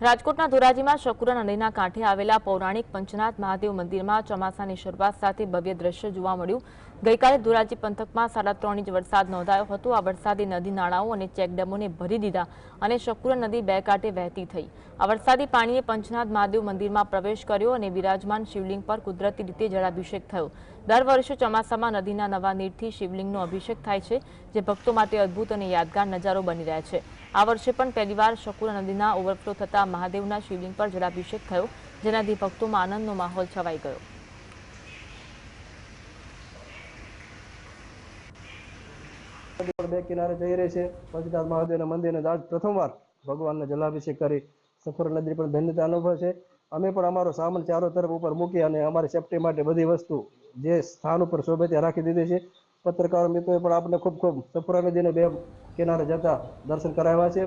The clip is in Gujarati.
રાજકોટના ધોરાજીમાં શકુરા નદીના કાંઠે આવેલા પૌરાણિક પંચનાથ મહાદેવ મંદિરમાં ચોમાસાની શરૂઆત સાથે ભવ્ય દ્રશ્ય જોવા મળ્યું. ગઈકાલે ધોરાજી પંથકમાં સાડા ત્રણ ઇંચ વરસાદ નોંધાયો હતો. આ વરસાદે નદી નાળાઓ અને ચેકડેમોને ભરી દીધા અને શકુરા નદી બે કાંઠે વહેતી થઈ. આ વરસાદી પાણીએ પંચનાથ મહાદેવ મંદિરમાં પ્રવેશ કર્યો અને વિરાજમાન શિવલિંગ પર કુદરતી રીતે જળાભિષેક થયો. દર વર્ષે ચોમાસામાં નદીના નવા નીરથી શિવલિંગનો અભિષેક થાય છે, જે ભક્તો માટે અદ્ભુત અને યાદગાર નજારો બની રહ્યા છે. આ વર્ષે પણ પહેલીવાર શકુરા નદીના ઓવરફ્લો થતા મહાદેવના શિવલિંગ પર જળાભિષેક થયો જેનાથી ભક્તોમાં આનંદનો માહોલ છવાઈ ગયો. બે કિનારે જઈ રહી છે. પંચનાથ મહાદેવના મંદિરને આજ પ્રથમવાર ભગવાનને જલાભિષેક કરી. સફર નદી પણ ધન્યતા અનુભવ છે. અમે પણ અમારો સામાન ચારો તરફ ઉપર મૂકી અને અમારી સેફટી માટે બધી વસ્તુ જે સ્થાન ઉપર શોભે ત્યાં રાખી દીધી છે. પત્રકાર મિત્રોએ પણ આપણે ખૂબ ખૂબ સફરા નદીને બે કિનારે જતા દર્શન કરાવ્યા છે.